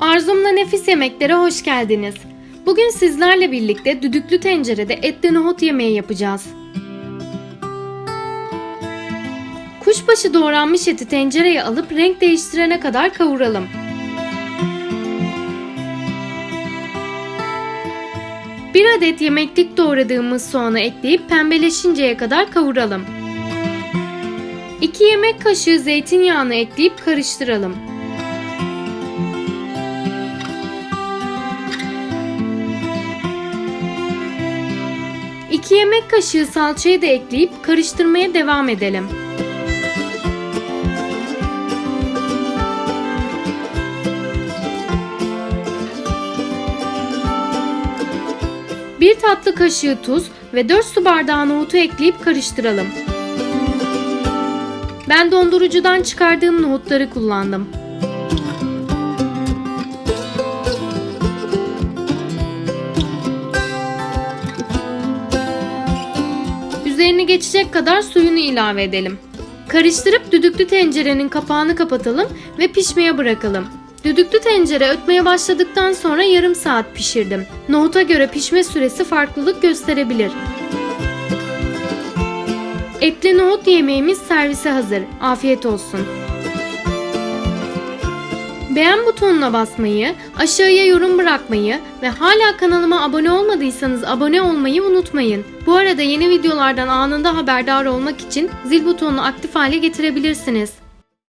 Arzumla Nefis Yemeklere hoş geldiniz. Bugün sizlerle birlikte düdüklü tencerede etli nohut yemeği yapacağız. Kuşbaşı doğranmış eti tencereye alıp renk değiştirene kadar kavuralım. Bir adet yemeklik doğradığımız soğanı ekleyip pembeleşinceye kadar kavuralım. 2 yemek kaşığı zeytinyağını ekleyip karıştıralım. 2 yemek kaşığı salçayı da ekleyip karıştırmaya devam edelim. Bir tatlı kaşığı tuz ve 4 su bardağı nohutu ekleyip karıştıralım. Ben dondurucudan çıkardığım nohutları kullandım. Üzerini geçecek kadar suyunu ilave edelim. Karıştırıp düdüklü tencerenin kapağını kapatalım ve pişmeye bırakalım. Düdüklü tencere ötmeye başladıktan sonra yarım saat pişirdim. Nohuta göre pişme süresi farklılık gösterebilir. Etli nohut yemeğimiz servise hazır. Afiyet olsun. Beğen butonuna basmayı, aşağıya yorum bırakmayı ve hala kanalıma abone olmadıysanız abone olmayı unutmayın. Bu arada yeni videolardan anında haberdar olmak için zil butonunu aktif hale getirebilirsiniz.